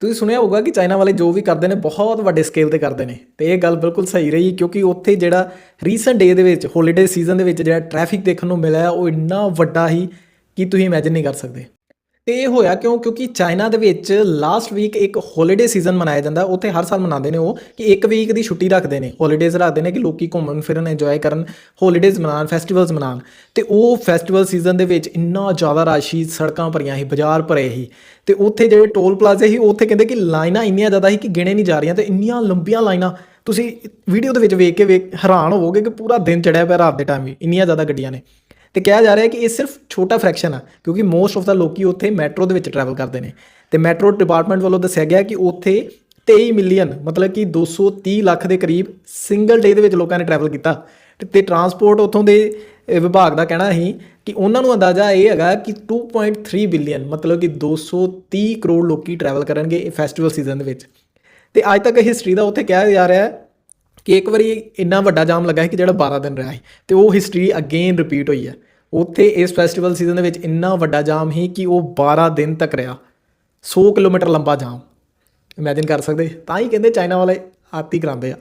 ਤੁਸੀਂ ਸੁਣਿਆ ਹੋਊਗਾ ਕਿ ਚਾਈਨਾ ਵਾਲੇ ਜੋ ਵੀ ਕਰਦੇ ਨੇ, ਬਹੁਤ ਵੱਡੇ ਸਕੇਲ ਤੇ ਕਰਦੇ ਨੇ। ਤੇ ਇਹ ਗੱਲ ਬਿਲਕੁਲ ਸਹੀ ਰਹੀ, ਕਿਉਂਕਿ ਉੱਥੇ ਜਿਹੜਾ ਰੀਸੈਂਟ ਡੇ ਦੇ ਵਿੱਚ ਹੌਲੀਡੇ ਸੀਜ਼ਨ ਦੇ ਵਿੱਚ ਜਿਹੜਾ ਟ੍ਰੈਫਿਕ ਦੇਖਣ ਨੂੰ ਮਿਲਿਆ, ਉਹ ਇੰਨਾ ਵੱਡਾ ਹੀ ਕਿ ਤੁਸੀਂ ਇਮੇਜਿਨ ਨਹੀਂ ਕਰ ਸਕਦੇ। ਤੇ ਇਹ ਹੋਇਆ ਕਿਉਂ? ਕਿਉਂਕਿ ਚਾਈਨਾ ਦੇ ਵਿੱਚ ਲਾਸਟ ਵੀਕ ਇੱਕ ਹੌਲੀਡੇ ਸੀਜ਼ਨ ਮਨਾਇਆ ਜਾਂਦਾ, ਉੱਥੇ ਹਰ ਸਾਲ ਮਨਾਉਂਦੇ ਨੇ ਉਹ, ਕਿ ਇੱਕ ਵੀਕ ਦੀ ਛੁੱਟੀ ਰੱਖਦੇ ਨੇ ਹੌਲੀਡੇਜ਼ ਰੱਖਦੇ ਨੇ ਕਿ ਲੋਕੀ ਘੁੰਮਣ ਫਿਰਨ ਇੰਜੋਏ ਕਰਨ ਹੌਲੀਡੇਜ਼ ਮਨਾਉਣ ਫੈਸਟੀਵਲਸ ਮਨਾਉਣ। ਤੇ ਉਹ ਫੈਸਟੀਵਲ ਸੀਜ਼ਨ ਦੇ ਵਿੱਚ ਇੰਨਾ ਜ਼ਿਆਦਾ ਰਸ਼ ਸੀ, ਸੜਕਾਂ ਭਰੀਆਂ ਸੀ, ਬਾਜ਼ਾਰ ਭਰੇ ਸੀ। ਤੇ ਉੱਥੇ ਜਿਹੜੇ ਟੋਲ ਪਲਾਜ਼ੇ ਸੀ, ਉੱਥੇ ਕਹਿੰਦੇ ਕਿ ਲਾਈਨਾਂ ਇੰਨੀਆਂ ਜ਼ਿਆਦਾ ਸੀ ਕਿ ਗਿਣੇ ਨਹੀਂ ਜਾ ਰਹੀਆਂ ਤੇ ਇੰਨੀਆਂ ਲੰਬੀਆਂ ਲਾਈਨਾਂ। ਤੁਸੀਂ ਵੀਡੀਓ ਦੇ ਵਿੱਚ ਵੇਖ ਕੇ ਵੇਖ, ਹੈਰਾਨ ਹੋਵੋਗੇ ਕਿ ਪੂਰਾ ਦਿਨ ਚੜਿਆ ਪਿਆ ਰਾਤ ਦੇ ਟਾਈਮ ਵੀ, ਇੰਨੀਆਂ ਜ਼ਿਆਦਾ ਗੱਡੀਆਂ ਨੇ। ਤੇ ਕਿਹਾ ਜਾ ਰਿਹਾ ਕਿ ਇਹ ਸਿਰਫ ਛੋਟਾ ਫ੍ਰੈਕਸ਼ਨ ਆ, ਕਿਉਂਕਿ ਮੋਸਟ ਆਫ ਦਾ ਲੋਕੀ ਉੱਥੇ ਮੈਟਰੋ ਦੇ ਵਿੱਚ ਟਰੈਵਲ ਕਰਦੇ ਨੇ। ਤੇ ਮੈਟਰੋ ਡਿਪਾਰਟਮੈਂਟ ਵੱਲੋਂ ਦੱਸਿਆ ਗਿਆ ਕਿ ਉੱਥੇ 23 ਮਿਲੀਅਨ ਮਤਲਬ ਕਿ 230 ਲੱਖ ਦੇ ਕਰੀਬ ਸਿੰਗਲ ਡੇ ਦੇ ਵਿੱਚ ਲੋਕਾਂ ਨੇ ਟਰੈਵਲ ਕੀਤਾ। ਤੇ- ਟਰਾਂਸਪੋਰਟ ਉੱਥੋਂ ਦੇ ਵਿਭਾਗ ਦਾ ਕਹਿਣਾ ਸੀ ਕਿ ਉਹਨਾਂ ਨੂੰ ਅੰਦਾਜ਼ਾ ਇਹ ਹੈਗਾ ਕਿ 2.3 ਬਿਲੀਅਨ ਮਤਲਬ ਕਿ 230 ਕਰੋੜ ਲੋਕੀ ਟਰੈਵਲ ਕਰਨਗੇ ਇਹ ਫੈਸਟੀਵਲ ਸੀਜ਼ਨ ਦੇ ਵਿੱਚ। ਤੇ ਅੱਜ ਤੱਕ ਹਿਸਟਰੀ ਦਾ ਉੱਥੇ ਕਿਹਾ ਜਾ ਰਿਹਾ ਹੈ ਕਿ ਇੱਕ ਵਾਰੀ ਇੰਨਾ ਵੱਡਾ ਜਾਮ ਲੱਗਾ ਸੀ ਕਿ ਜਿਹੜਾ 12 ਦਿਨ ਰਿਹਾ ਸੀ। ਤੇ ਉਹ ਹਿਸਟਰੀ ਅਗੇਨ ਰਿਪੀਟ ਹੋਈ ਹੈ। ਉੱਥੇ ਇਸ ਫੈਸਟੀਵਲ ਸੀਜ਼ਨ ਦੇ ਵਿੱਚ ਇੰਨਾ ਵੱਡਾ ਜਾਮ ਸੀ ਕਿ ਉਹ 12 ਦਿਨ ਤੱਕ ਰਿਹਾ। 100 ਕਿਲੋਮੀਟਰ ਲੰਬਾ ਜਾਮ। ਇਮੇਜਿਨ ਕਰ ਸਕਦੇ। ਤਾਂ ਹੀ ਕਹਿੰਦੇ ਚਾਈਨਾ ਵਾਲੇ ਆਤੀ ਕਰਾਉਂਦੇ ਆ।